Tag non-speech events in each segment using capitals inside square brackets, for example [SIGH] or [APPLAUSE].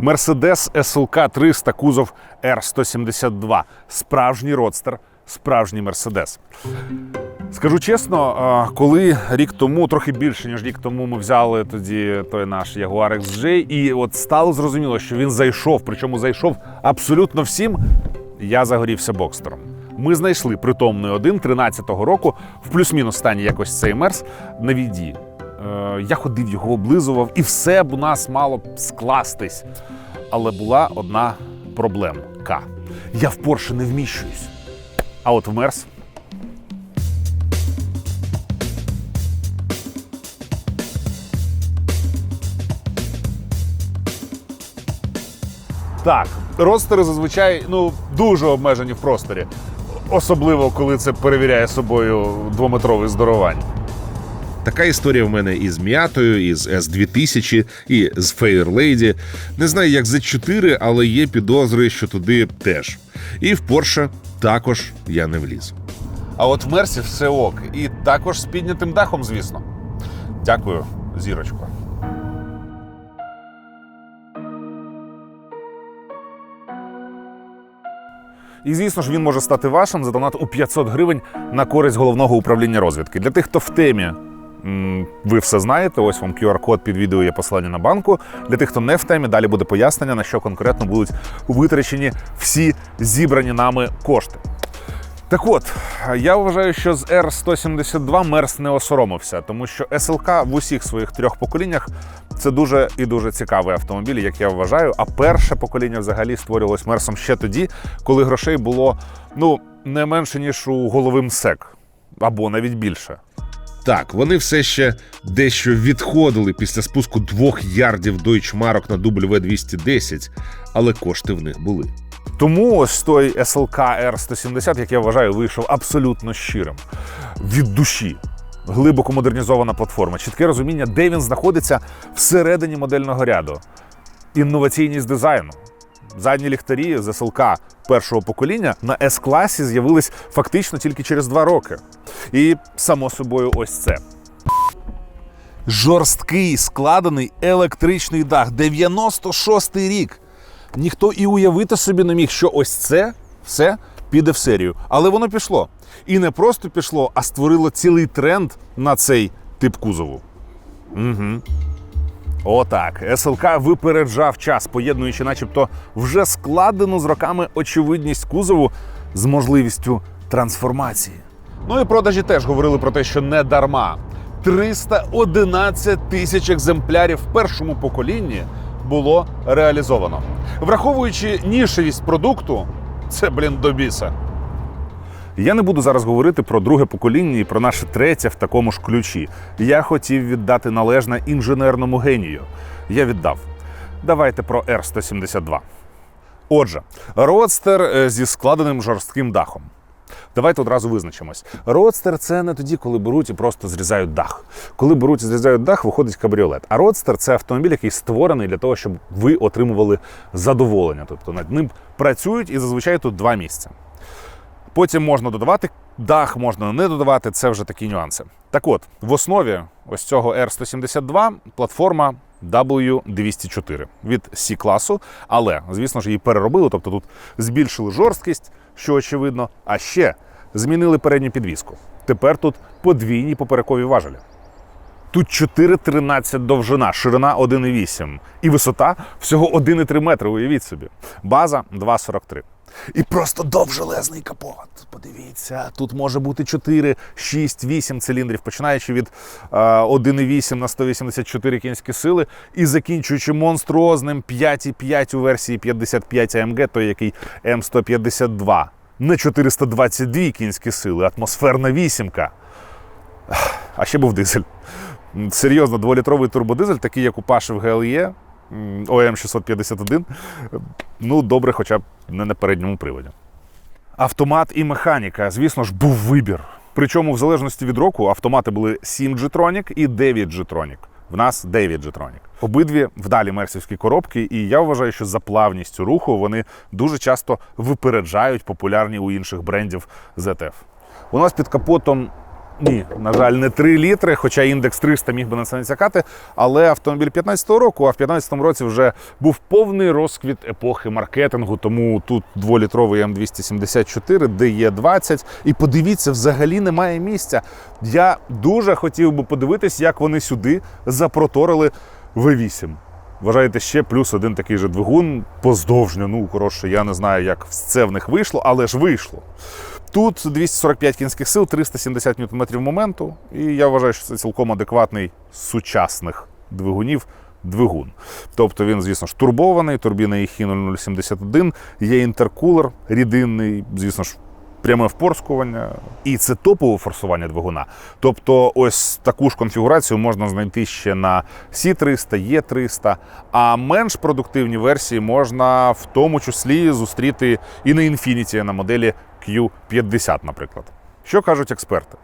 Mercedes SLK 300 кузов R172. Справжній родстер, справжній Мерседес. Скажу чесно, коли рік тому, трохи більше ніж рік тому, ми взяли тоді той наш Jaguar XJ, і от стало зрозуміло, що він зайшов, причому зайшов абсолютно всім. Я загорівся бокстером. Ми знайшли притомний один 13-го року в плюс-мінус стані якось цей мерс на віді. Е, я ходив, його облизував, і все б у нас мало б скластись. Але була одна проблемка. Я в Порше не вміщуюсь. А от в Мерс Так, ростери зазвичай ну дуже обмежені в просторі, особливо коли це перевіряє собою двометровий здоровань. Така історія в мене і з м'ятою, і з S2000, і з Fairlady. Не знаю, як з 4 але є підозри, що туди теж. І в Porsche також я не вліз. А от в Мерсі все ок. І також з піднятим дахом, звісно. Дякую, зірочко. І звісно ж, він може стати вашим за донат у 500 гривень на користь головного управління розвідки. Для тих, хто в темі, ви все знаєте. Ось вам QR-код під відео є посилання на банку. Для тих, хто не в темі, далі буде пояснення, на що конкретно будуть витрачені всі зібрані нами кошти. Так от, я вважаю, що з R172 Мерс не осоромився, тому що СЛК в усіх своїх трьох поколіннях це дуже і дуже цікавий автомобіль, як я вважаю. А перше покоління взагалі створювалось Мерсом ще тоді, коли грошей було ну не менше ніж у голови МСЕК, або навіть більше. Так, вони все ще дещо відходили після спуску двох ярдів дойчмарок на W210, але кошти в них були. Тому ось той SLK R170, як я вважаю, вийшов абсолютно щирим від душі. Глибоко модернізована платформа, чітке розуміння, де він знаходиться всередині модельного ряду. Інноваційність дизайну. Задні ліхтарі з SLK першого покоління на S-класі з'явились фактично тільки через два роки. І само собою, ось це. Жорсткий складений електричний дах. 96-й рік. Ніхто і уявити собі не міг, що ось це все піде в серію. Але воно пішло. І не просто пішло, а створило цілий тренд на цей тип кузову. Угу. Отак. СЛК випереджав час, поєднуючи, начебто, вже складену з роками очевидність кузову з можливістю трансформації. Ну і продажі теж говорили про те, що не дарма. 311 тисяч екземплярів в першому поколінні було реалізовано. Враховуючи нішевість продукту, це, блін, до біса. Я не буду зараз говорити про друге покоління і про наше третє в такому ж ключі. Я хотів віддати належне інженерному генію. Я віддав. Давайте про R172. Отже, родстер е, зі складеним жорстким дахом. Давайте одразу визначимось. Родстер це не тоді, коли беруть і просто зрізають дах. Коли беруть і зрізають дах, виходить кабріолет. А родстер це автомобіль, який створений для того, щоб ви отримували задоволення. Тобто над ним працюють і зазвичай тут два місця. Потім можна додавати дах, можна не додавати, це вже такі нюанси. Так от, в основі ось цього R172 платформа W204 від C класу, але, звісно ж, її переробили, тобто тут збільшили жорсткість, що очевидно, а ще змінили передню підвіску. Тепер тут подвійні поперекові важелі. Тут 4,13 довжина, ширина 1,8 і висота всього 1,3 метри, уявіть собі. База 2,43. І просто довжелезний капот. Подивіться, тут може бути 4, 6, 8 циліндрів, починаючи від е, 1,8 на 184 кінські сили і закінчуючи монструозним 5,5 у версії 55 АМГ, той який М152. Не 422 кінські сили, атмосферна вісімка. А ще був дизель. Серйозно, дволітровий турбодизель, такий як у Паши в ГЛЄ. ОМ651. Ем ну, добре, хоча б не на передньому приводі. Автомат і механіка, звісно ж, був вибір. Причому, в залежності від року, автомати були 7 G-Tronic і 9 G-Tronic. В нас 9 G-Tronic. Обидві вдалі мерсівські коробки, і я вважаю, що за плавністю руху вони дуже часто випереджають популярні у інших брендів ZF. У нас під капотом ні, на жаль, не 3 літри, хоча індекс 300 міг би на це натякати. Але автомобіль 15-го року, а в 15-му році вже був повний розквіт епохи маркетингу. Тому тут 2-літровий М274, DE20. І подивіться, взагалі немає місця. Я дуже хотів би подивитись, як вони сюди запроторили V8. Вважаєте, ще плюс один такий же двигун поздовжньо. Ну, коротше, я не знаю, як це в них вийшло, але ж вийшло. Тут 245 кінських сил, 370 ньютон-метрів моменту, і я вважаю, що це цілком адекватний сучасних двигунів двигун. Тобто він, звісно ж, турбований, турбіна EHI 0071, є інтеркулер рідинний, звісно ж, пряме впорскування. І це топове форсування двигуна. Тобто, ось таку ж конфігурацію можна знайти ще на C300, E300, а менш продуктивні версії можна в тому числі зустріти і на Infiniti на моделі Q50, наприклад. Що кажуть експерти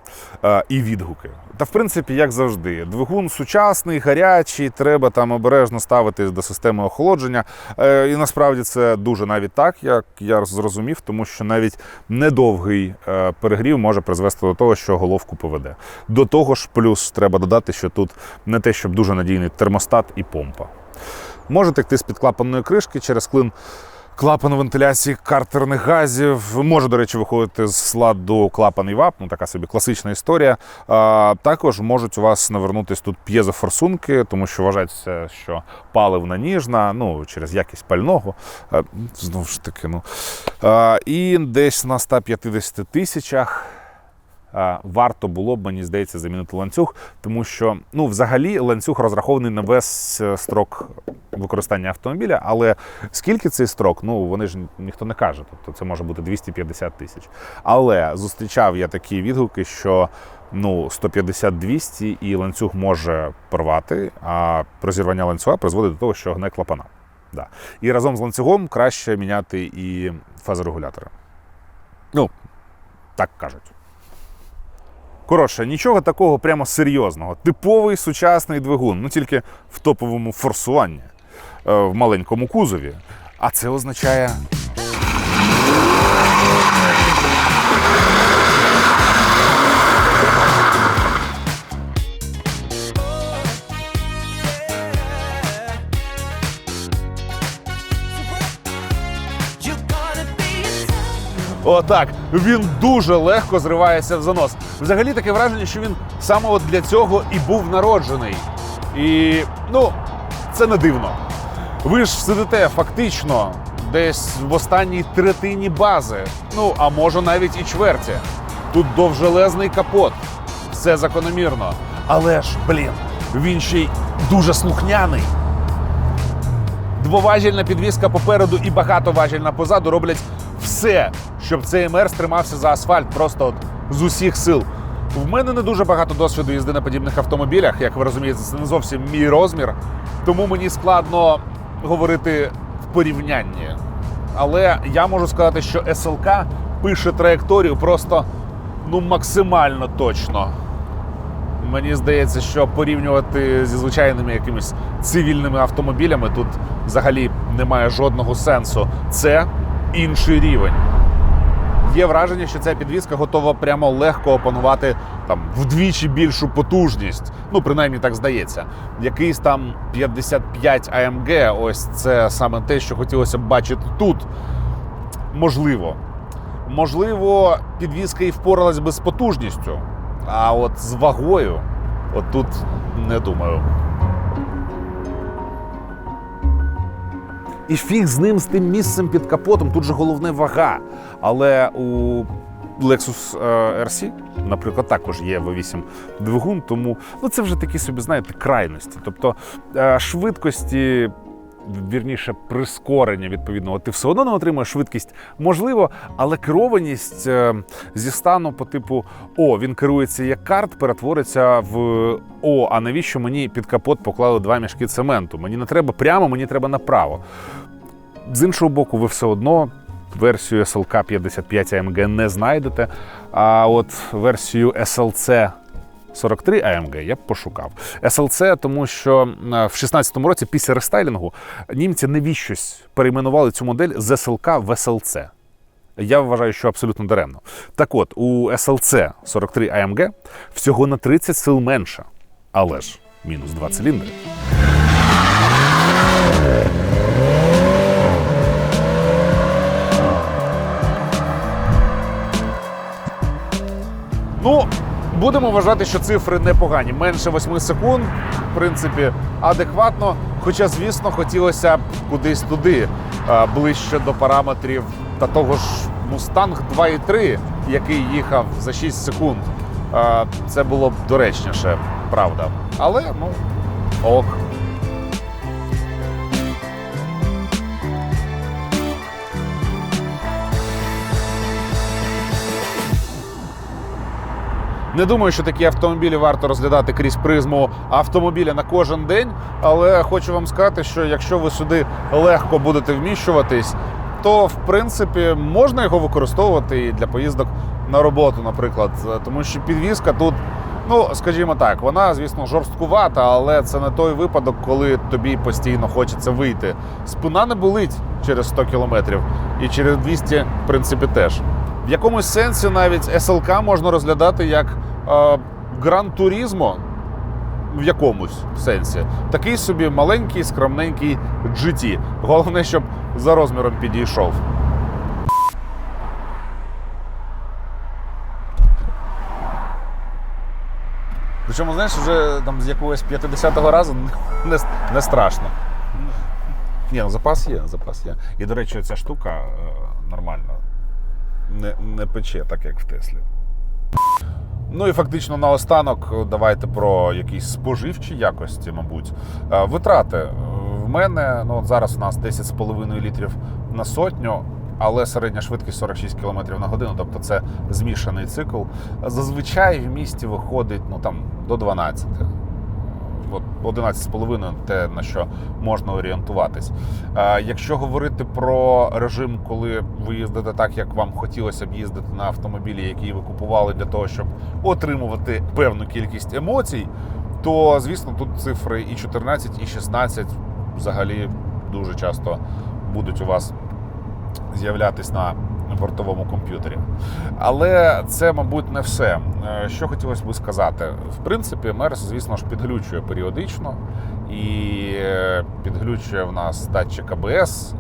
е, і відгуки? Та в принципі, як завжди, двигун сучасний, гарячий, треба там обережно ставитись до системи охолодження. Е, і насправді це дуже навіть так, як я зрозумів, тому що навіть недовгий е, перегрів може призвести до того, що головку поведе. До того ж, плюс треба додати, що тут не те, щоб дуже надійний термостат і помпа. Може текти з-під клапанної кришки через клин клапану вентиляції картерних газів. Може, до речі, виходити з ладу клапан і вап, ну така собі класична історія. А, також можуть у вас навернутись тут п'єзофорсунки, тому що вважається, що паливна ніжна, ну через якість пального. А, знову ж таки, ну. А, і десь на 150 тисячах. А, Варто було б, мені здається, замінити ланцюг, тому що ну, взагалі ланцюг розрахований на весь е, строк використання автомобіля, але скільки цей строк, ну вони ж ніхто не каже. Тобто це може бути 250 тисяч. Але зустрічав я такі відгуки, що ну 150-200 і ланцюг може порвати, а розірвання ланцюга призводить до того, що гне клапана. Да. І разом з ланцюгом краще міняти і фазорегулятори. Ну, так кажуть. Коротше, нічого такого прямо серйозного. Типовий сучасний двигун, ну тільки в топовому форсуванні, е, в маленькому кузові. А це означає. Отак, він дуже легко зривається в занос. Взагалі таке враження, що він саме от для цього і був народжений. І ну, це не дивно. Ви ж сидите фактично десь в останній третині бази. Ну, а може навіть і чверті. Тут довжелезний капот. Все закономірно. Але ж, блін, він ще й дуже слухняний. Двоважільна підвізка попереду і багатоважільна позаду роблять все, щоб цей МР стримався за асфальт просто от з усіх сил. В мене не дуже багато досвіду їзди на подібних автомобілях, як ви розумієте, це не зовсім мій розмір, тому мені складно говорити в порівнянні. Але я можу сказати, що СЛК пише траєкторію просто ну максимально точно. Мені здається, що порівнювати зі звичайними якимись цивільними автомобілями тут взагалі немає жодного сенсу. Це інший рівень. Є враження, що ця підвізка готова прямо легко опанувати там вдвічі більшу потужність. Ну, принаймні так здається. Якийсь там 55 AMG, ось це саме те, що хотілося б бачити тут. Можливо. Можливо, підвізка і впоралась би з потужністю. А от з вагою, от тут не думаю. І фіг з ним, з тим місцем під капотом. Тут же головне вага. Але у Lexus е, RC, наприклад, також є V8 двигун, тому ну, це вже такі собі, знаєте, крайності. Тобто е, швидкості. Вірніше, прискорення відповідного, ти все одно не отримаєш швидкість, можливо, але керованість е, зі стану по типу О, він керується як карт, перетвориться в О, а навіщо мені під капот поклали два мішки цементу? Мені не треба прямо, мені треба направо. З іншого боку, ви все одно версію SLK 55 AMG не знайдете. А от версію SLC 43 AMG я б пошукав. SLC, тому що е, в 16-му році, після рестайлінгу, німці навіщось перейменували цю модель з SLK в SLC. Я вважаю, що абсолютно даремно. Так от, у SLC 43 AMG всього на 30 сил менше, але ж мінус 2 циліндри. Будемо вважати, що цифри непогані. Менше 8 секунд, в принципі, адекватно. Хоча, звісно, хотілося б кудись туди, е, ближче до параметрів та того ж Мустанг 2.3, який їхав за 6 секунд. Е, Це було б доречніше, правда. Але ну ок. Не думаю, що такі автомобілі варто розглядати крізь призму автомобіля на кожен день. Але хочу вам сказати, що якщо ви сюди легко будете вміщуватись, то в принципі можна його використовувати і для поїздок на роботу, наприклад. Тому що підвізка тут, ну скажімо так, вона, звісно, жорсткувата, але це не той випадок, коли тобі постійно хочеться вийти. Спина не болить через 100 кілометрів, і через 200, в принципі, теж. В якомусь сенсі навіть СЛК можна розглядати як е, Гран Турізмо. В якомусь сенсі. Такий собі маленький, скромненький GT. Головне, щоб за розміром підійшов. Причому, знаєш, вже там з якогось 50-го разу не, не страшно. Ні, ну запас є, запас є. І, до речі, ця штука е, нормально не, не пече, так як в Теслі. Ну і фактично наостанок давайте про якісь споживчі якості, мабуть. Е, Витрати. Е, В мене ну, зараз у нас 10,5 літрів на сотню, але середня швидкість 46 км на годину, тобто це змішаний цикл. Зазвичай в місті виходить ну, там, до 12. От 11,5 те, на що можна орієнтуватись. Е, Якщо говорити про режим, коли ви їздите так, як вам хотілося б їздити на автомобілі, які ви купували для того, щоб отримувати певну кількість емоцій, то звісно тут цифри і 14, і 16 взагалі дуже часто будуть у вас з'являтись на бортовому комп'ютері. Але це, мабуть, не все. Е, Що хотілося би сказати? В принципі, Мерс, звісно ж, підглючує періодично і е, підглючує в нас датчик АБС.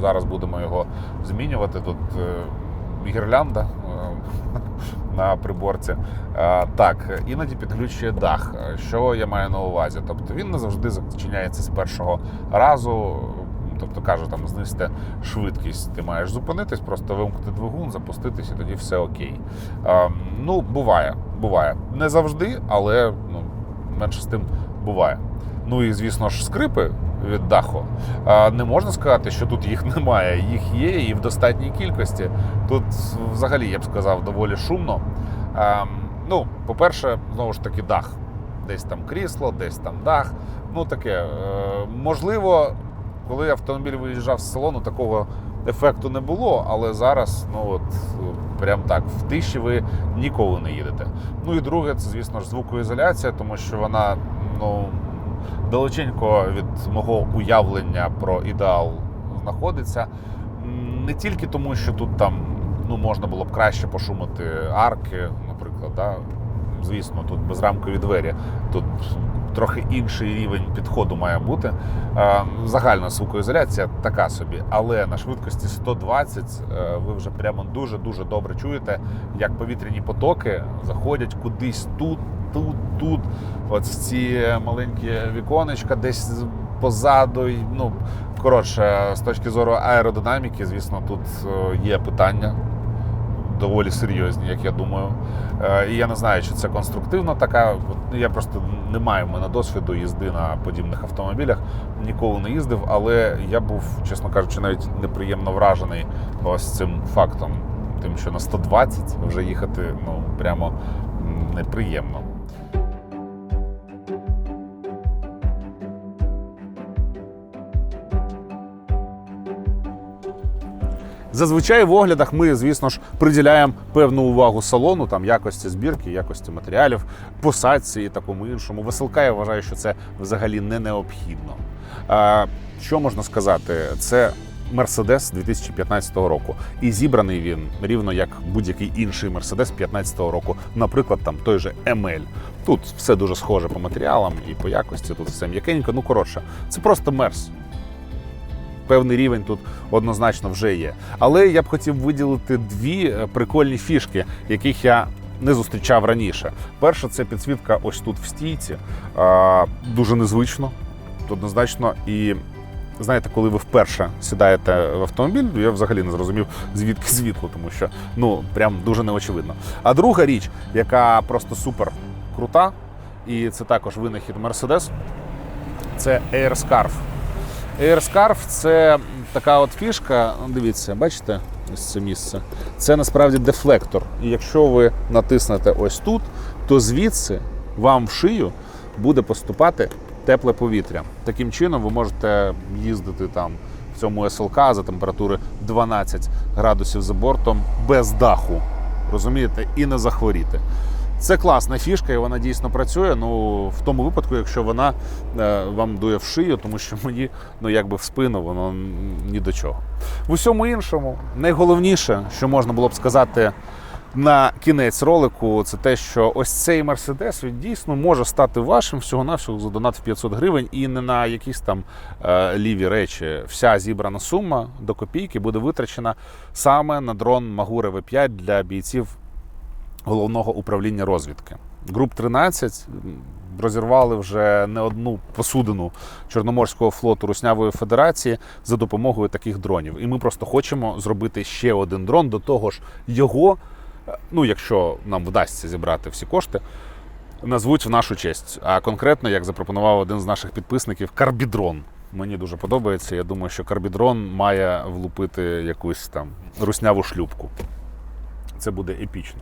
Зараз будемо його змінювати. Тут е, гірлянда [LAUGHS] на приборці. Так, іноді підглючує дах. Що я маю на увазі? Тобто він не завжди зачиняється з першого разу. Тобто каже, там знизьте швидкість, ти маєш зупинитись, просто вимкнути двигун, запуститись, і тоді все окей. Е, ну, буває, буває. Не завжди, але ну, менше з тим буває. Ну і звісно ж, скрипи від даху. Е, не можна сказати, що тут їх [LAUGHS] немає. Їх є і в достатній кількості. Тут взагалі я б сказав доволі шумно. Е, ну, по-перше, знову ж таки, дах. Десь там крісло, десь там дах. Ну таке. Е, можливо, коли автомобіль виїжджав з салону, такого ефекту не було, але зараз, ну от прям так, в тиші ви ніколи не їдете. Ну і друге, це, звісно ж, звукоізоляція, тому що вона ну, далеченько від мого уявлення про ідеал знаходиться. Не тільки тому, що тут там ну, можна було б краще пошумити арки, наприклад. Да? Звісно, тут безрамкові двері. Тут трохи інший рівень підходу має бути. Е, Загальна звукоізоляція така собі, але на швидкості 120 е, ви вже прямо дуже-дуже добре чуєте, як повітряні потоки заходять кудись тут, тут, тут. От ці маленькі віконечка десь позаду. Ну, коротше, з точки зору аеродинаміки, звісно, тут е, є питання доволі серйозні, як я думаю. Е, І я не знаю, чи це конструктивно така. Я просто не маю в мене досвіду їзди на подібних автомобілях, ніколи не їздив, але я був, чесно кажучи, навіть неприємно вражений ось цим фактом. Тим, що на 120 вже їхати ну прямо неприємно. Зазвичай в оглядах ми, звісно ж, приділяємо певну увагу салону, там якості збірки, якості матеріалів, посадці і такому іншому. Веселка я вважаю, що це взагалі не необхідно. Е, що можна сказати? Це Мерседес 2015 року. І зібраний він рівно як будь-який інший Мерседес 2015 року. Наприклад, там той же ML. Тут все дуже схоже по матеріалам і по якості. Тут все м'якенько. Ну коротше, це просто мерс. Певний рівень тут однозначно вже є. Але я б хотів виділити дві е, прикольні фішки, яких я не зустрічав раніше. Перша це підсвітка ось тут в стійці. Дуже незвично, однозначно. І знаєте, коли ви вперше сідаєте в автомобіль, я взагалі не зрозумів, звідки світло, тому що ну прям дуже неочевидно. А друга річ, яка просто супер крута, і це також винахід Mercedes, це Air Scarf. Air це така от фішка. Дивіться, бачите, ось це місце. Це насправді дефлектор. І якщо ви натиснете ось тут, то звідси вам в шию буде поступати тепле повітря. Таким чином ви можете їздити там в цьому СЛК за температури 12 градусів за бортом без даху. Розумієте, і не захворіти. Це класна фішка, і вона дійсно працює. Ну в тому випадку, якщо вона е, вам дує в шию, тому що мені ну якби в спину воно ні до чого. В усьому іншому, найголовніше, що можна було б сказати на кінець ролику, це те, що ось цей мерседес він дійсно може стати вашим всього-навсього за донат в 500 гривень і не на якісь там е, ліві речі. Вся зібрана сума до копійки буде витрачена саме на дрон Магура В5 для бійців головного управління розвідки. Груп 13 розірвали вже не одну посудину Чорноморського флоту Руснявої Федерації за допомогою таких дронів. І ми просто хочемо зробити ще один дрон. До того ж, його, е, ну якщо нам вдасться зібрати всі кошти. Назвуть в нашу честь. А конкретно, як запропонував один з наших підписників, карбідрон. Мені дуже подобається. Я думаю, що карбідрон має влупити якусь там русняву шлюпку. Це буде епічно.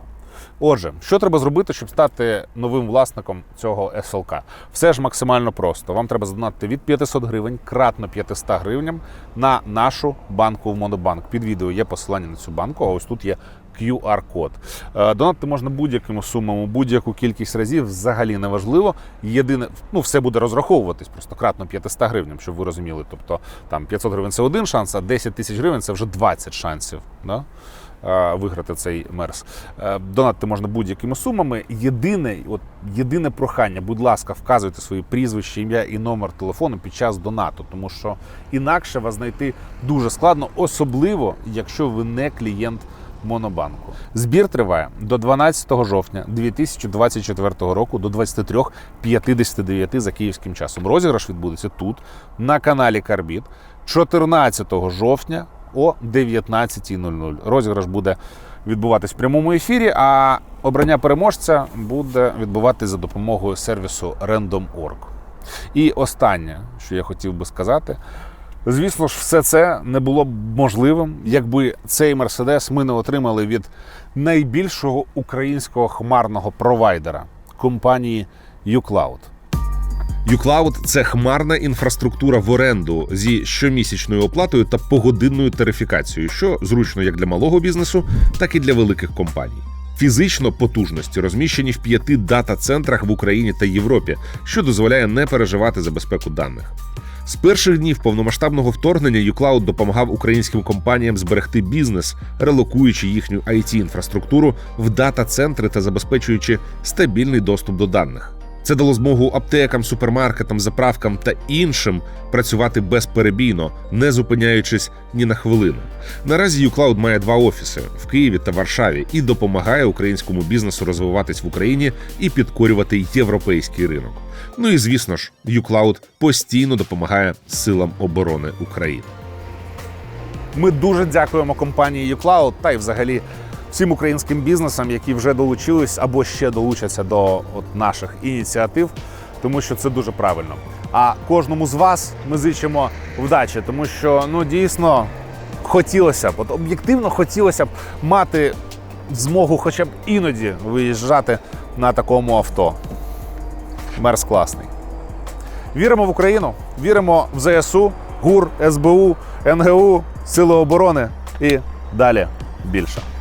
Отже, що треба зробити, щоб стати новим власником цього СЛК? Все ж максимально просто. Вам треба задонатити від 500 гривень кратно 500 гривням на нашу банку в Монобанк. Під відео є посилання на цю банку, а ось тут є QR-код. Е, Донатити можна будь-якими сумами, будь-яку кількість разів, взагалі не важливо. Єдине, ну все буде розраховуватись просто кратно 500 гривням, щоб ви розуміли. Тобто там 500 гривень це один шанс, а 10 тисяч гривень це вже 20 шансів. Да? Е, Виграти цей мерс. Е, Донатити можна будь-якими сумами. Єдине, от єдине прохання, будь ласка, вказуйте свої прізвище, ім'я і номер телефону під час донату, тому що інакше вас знайти дуже складно, особливо якщо ви не клієнт Монобанку. Збір триває до 12 жовтня 2024 року до 23.59 за київським часом. Розіграш відбудеться тут, на каналі Карбіт, 14 жовтня о 19.00. Розіграш буде відбуватись в прямому ефірі, а обрання переможця буде відбуватись за допомогою сервісу Random.org. І останнє, що я хотів би сказати. Звісно ж, все це не було б можливим, якби цей мерседес ми не отримали від найбільшого українського хмарного провайдера компанії uCloud. uCloud – це хмарна інфраструктура в оренду зі щомісячною оплатою та погодинною тарифікацією, що зручно як для малого бізнесу, так і для великих компаній. Фізично потужності розміщені в п'яти дата-центрах в Україні та Європі, що дозволяє не переживати за безпеку даних. З перших днів повномасштабного вторгнення uCloud допомагав українським компаніям зберегти бізнес, релокуючи їхню it інфраструктуру в дата-центри та забезпечуючи стабільний доступ до даних. Це дало змогу аптекам, супермаркетам, заправкам та іншим працювати безперебійно, не зупиняючись ні на хвилину. Наразі uCloud має два офіси в Києві та Варшаві і допомагає українському бізнесу розвиватись в Україні і підкорювати європейський ринок. Ну і звісно ж, uCloud постійно допомагає силам оборони України. Ми дуже дякуємо компанії uCloud та й взагалі всім українським бізнесам, які вже долучились або ще долучаться до от наших ініціатив, тому що це дуже правильно. А кожному з вас ми зичимо вдачі, тому що ну дійсно хотілося б, от об'єктивно хотілося б мати змогу, хоча б іноді виїжджати на такому авто. Мерс класний. Віримо в Україну, віримо в ЗСУ, ГУР, СБУ, НГУ, Сили оборони і далі більше.